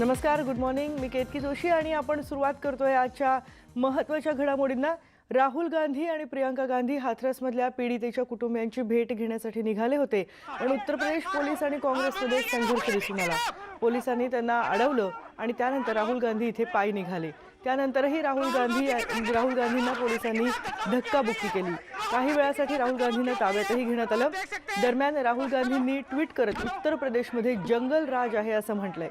नमस्कार good morning मी केतकी जोशी आणि आपण सुरुवात करतोय आजच्या महत्त्वाच्या घडामोडींना. राहुल गांधी आणि प्रियंका गांधी हाथरसमधल्या पीडितेच्या कुटुंबियांची भेट घेण्यासाठी निघाले होते पण उत्तर प्रदेश पोलीस आणि काँग्रेसमध्ये संघर्ष दिसून आला. पोलिसांनी त्यांना अडवलं आणि त्यानंतर राहुल गांधी इथे पायी निघाले. त्यानंतरही राहुल गांधी राहुल गांधींना पोलिसांनी धक्काबुक्की केली. काही वेळासाठी राहुल गांधींना ताब्यातही घेण्यात आलं. दरम्यान राहुल गांधींनी ट्विट करत उत्तर प्रदेशमध्ये जंगल राज आहे असं म्हटलंय.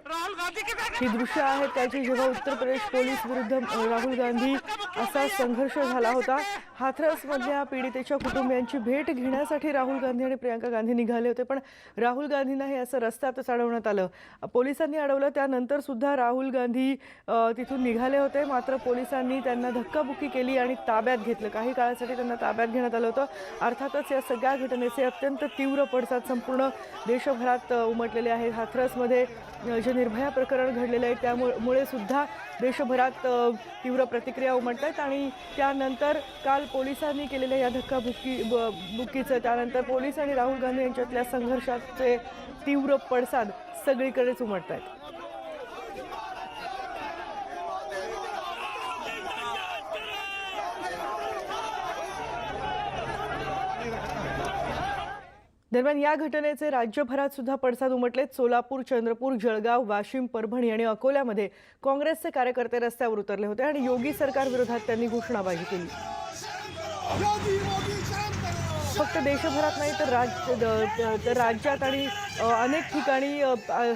ही दृश्य आहेत त्याची जेव्हा उत्तर प्रदेश पोलीस विरुद्ध राहुल गांधी असा संघर्ष झाला होता हाथरसमधल्या पीडितेच्या कुटुंबियांची भेट घेण्यासाठी राहुल गांधी आणि प्रियांका गांधी निघाले होते. पण राहुल गांधींना हे असं रस्त्यातच अडवण्यात आलं. पोलिसांनी अडवलं. त्यानंतर सुद्धा राहुल गांधी तिथून निघाले होते. मात्र पोलिसांनी त्यांना धक्काबुक्की केली आणि ताब्यात घेतलं. काही काळासाठी त्यांना ताब्यात घेण्यात आलं होतं. अर्थातच या सगळ्या घटनेचे अत्यंत तीव्र पडसाद संपूर्ण देशभरात उमटलेले आहेत. हाथरसमध्ये जे निर्भया प्रकरण घडलेलं आहे. त्यामुळे सुद्धा देशभरात तीव्र प्रतिक्रिया उमटत आहेत आणि त्यानंतर काल पोलिसांनी केलेल्या या धक्काबुक्की ब- बुक्कीचं त्यानंतर पोलीस आणि राहुल गांधी यांच्यातल्या संघर्षाचे तीव्र पडसाद सगळीकडेच उमटत आहेत दरम्यान या घटनेचे राज्यभरात सुद्धा पडसाद उमटलेत. सोलापूर चंद्रपूर जळगाव वाशिम परभणी आणि अकोल्यामध्ये काँग्रेसचे कार्यकर्ते रस्त्यावर उतरले होते आणि योगी सरकार विरोधात त्यांनी घोषणाबाजी केली. फक्त देशभरात नाही तर राज द- तर राज्यात आणि अनेक ठिकाणी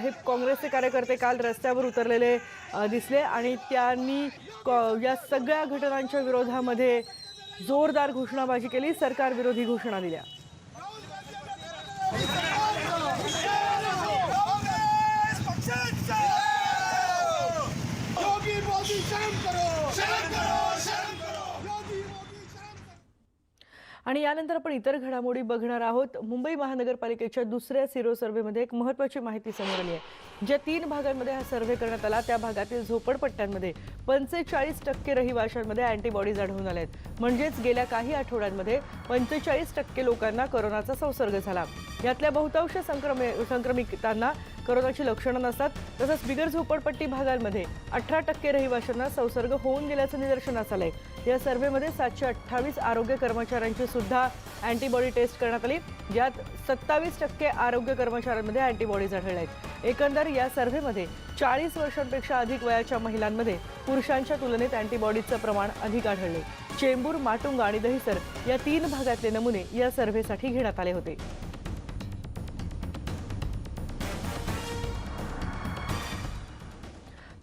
हे काँग्रेसचे कार्यकर्ते काल रस्त्यावर उतरलेले दिसले आणि त्यांनी क- या सगळ्या घटनांच्या विरोधामध्ये जोरदार घोषणाबाजी केली. सरकारविरोधी घोषणा दिल्या. मोदी करो करो करो मोदी आणि यानंतर आपण इतर घडामोडी बघणार आहोत. मुंबई महानगरपालिकेच्या दुसऱ्या सिरो सर्व्हेमध्ये एक महत्त्वाची माहिती समोर आली आहे. ज्या तीन भागांमध्ये हा सर्व्हे करण्यात आला त्या भागातील झोपडपट्ट्यांमध्ये पंचेचाळीस टक्के रहिवाशांमध्ये अँटीबॉडीज आढळून आल्या आहेत. म्हणजेच गेल्या काही आठवड्यांमध्ये पंचेचाळीस टक्के लोकांना करोनाचा संसर्ग झाला. यातल्या बहुतांश संक्रमे संक्रमितांना करोनाची लक्षणं नसतात. तसंच बिगर झोपडपट्टी भागांमध्ये अठरा टक्के रहिवाशांना संसर्ग होऊन गेल्याचं निदर्शनास आलंय. या सर्व्हेमध्ये सातशे अठ्ठावीस आरोग्य कर्मचाऱ्यांची सुद्धा अँटीबॉडी टेस्ट करण्यात आली. ज्यात सत्तावीस टक्के आरोग्य कर्मचाऱ्यांमध्ये अँटीबॉडीज आढळल्या आहेत एकंदर या सर्व्हेमध्ये चाळीस वर्षांपेक्षा अधिक वयाच्या महिलांमध्ये पुरुषांच्या तुलनेत अँटीबॉडीजचं प्रमाण अधिक आढळले चेंबूर माटुंगा आणि दहिसर या तीन भागातले नमुने या सर्व्हेसाठी घेण्यात आले होते.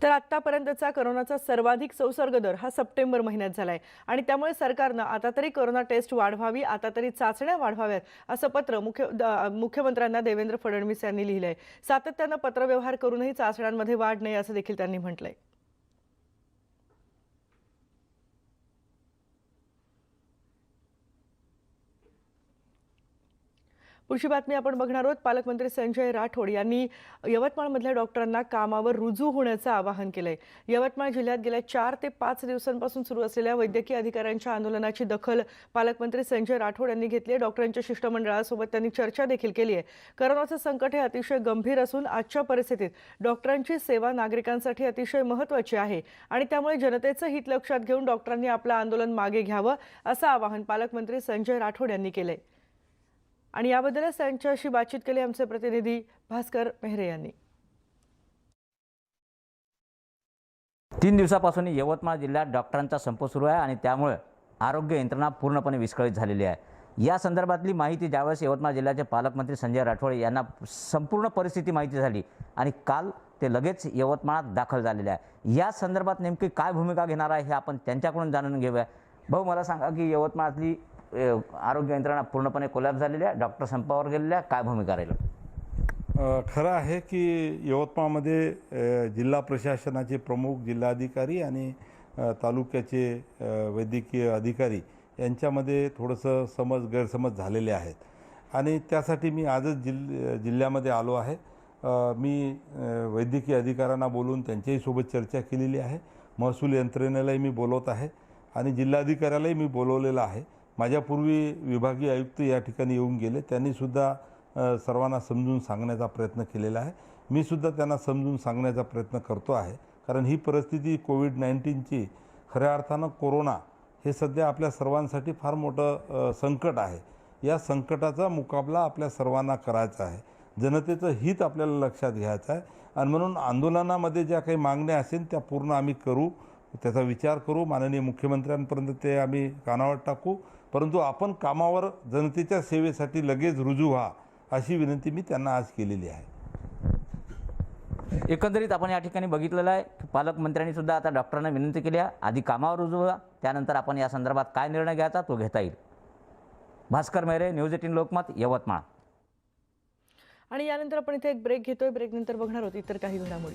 तर आतापर्यंतचा करोनाचा सर्वाधिक संसर्ग दर हा सप्टेंबर महिन्यात झालाय. आणि त्यामुळे सरकारनं आता तरी कोरोना टेस्ट वाढवावी आता तरी चाचण्या वाढवाव्यात असं पत्र मुख्य द- मुख्यमंत्र्यांना देवेंद्र फडणवीस यांनी लिहिलंय. सातत्यानं पत्रव्यवहार करूनही चाचण्यांमध्ये वाढ नाही असं देखील त्यांनी म्हटलंय. पुढची बातमी आपण बघणार आहोत. पालकमंत्री संजय राठोड यांनी यवतमाळमधल्या डॉक्टरांना कामावर रुजू होण्याचं आवाहन केलंय. यवतमाळ जिल्ह्यात गेल्या चार ते पाच दिवसांपासून सुरू असलेल्या वैद्यकीय अधिकाऱ्यांच्या आंदोलनाची दखल पालकमंत्री संजय राठोड यांनी घेतली आहे. डॉक्टरांच्या शिष्टमंडळासोबत त्यांनी चर्चा देखील केली आहे. करोनाचं संकट हे अतिशय गंभीर असून आजच्या परिस्थितीत डॉक्टरांची सेवा नागरिकांसाठी अतिशय महत्त्वाची आहे आणि त्यामुळे जनतेचं हित लक्षात घेऊन डॉक्टरांनी आपलं आंदोलन मागे घ्यावं असं आवाहन पालकमंत्री संजय राठोड यांनी केलंय. आणि याबद्दलच त्यांच्याशी बातचीत केली आमचे प्रतिनिधी भास्कर मेहरे यांनी. तीन दिवसापासून यवतमाळ जिल्ह्यात डॉक्टरांचा संप सुरू आहे आणि त्यामुळे आरोग्य यंत्रणा पूर्णपणे विस्कळीत झालेली आहे. या संदर्भातली माहिती ज्यावेळेस यवतमाळ जिल्ह्याचे पालकमंत्री संजय राठोड यांना संपूर्ण परिस्थिती माहिती झाली आणि काल ते लगेच यवतमाळात दाखल झालेले आहे. या संदर्भात नेमकी काय भूमिका घेणार आहे हे आपण त्यांच्याकडून जाणून घेऊया. भाऊ मला सांगा की यवतमाळातली आरोग्य यंत्रणा पूर्णपणे कोलॅप झालेल्या आहे डॉक्टर संपावर गेलेल्या काय भूमिका राहील? खरं आहे की यवतमाळमध्ये जिल्हा प्रशासनाचे प्रमुख जिल्हाधिकारी आणि तालुक्याचे वैद्यकीय अधिकारी यांच्यामध्ये थोडंसं समज गैरसमज झालेले आहेत. आणि त्यासाठी मी आजच जिल जिल्ह्यामध्ये आलो आहे. मी वैद्यकीय अधिकाऱ्यांना बोलून त्यांच्याही सोबत चर्चा केलेली आहे. महसूल यंत्रणेलाही मी बोलवत आहे आणि जिल्हाधिकाऱ्यालाही मी बोलवलेलं आहे. माझ्यापूर्वी विभागीय आयुक्त या ठिकाणी येऊन गेले. त्यांनीसुद्धा सर्वांना समजून सांगण्याचा प्रयत्न केलेला आहे. मी सुद्धा त्यांना समजून सांगण्याचा प्रयत्न करतो आहे. कारण ही परिस्थिती कोविड नाईन्टीनची खऱ्या अर्थानं कोरोना हे सध्या आपल्या सर्वांसाठी फार मोठं संकट आहे. या संकटाचा मुकाबला आपल्या सर्वांना करायचा आहे. जनतेचं हित आपल्याला लक्षात घ्यायचं आहे. आणि म्हणून आंदोलनामध्ये ज्या काही मागण्या असेल त्या पूर्ण आम्ही करू त्याचा विचार करू. माननीय मुख्यमंत्र्यांपर्यंत ते आम्ही कानावर टाकू. परंतु आपण कामावर जनतेच्या सेवेसाठी लगेच रुजू व्हा अशी विनंती मी त्यांना आज केलेली आहे. एकंदरीत आपण या ठिकाणी बघितलेलं आहे की पालकमंत्र्यांनी सुद्धा आता डॉक्टरांना विनंती केली आहे आधी कामावर रुजू व्हा त्यानंतर आपण या संदर्भात काय निर्णय घ्यायचा तो घेता येईल. Bhaskar Mehre news eighteen Lokmat Yavatmal. आणि यानंतर आपण इथे एक ब्रेक घेतोय. ब्रेक नंतर बघणार आहोत इतर काही घडामोडी.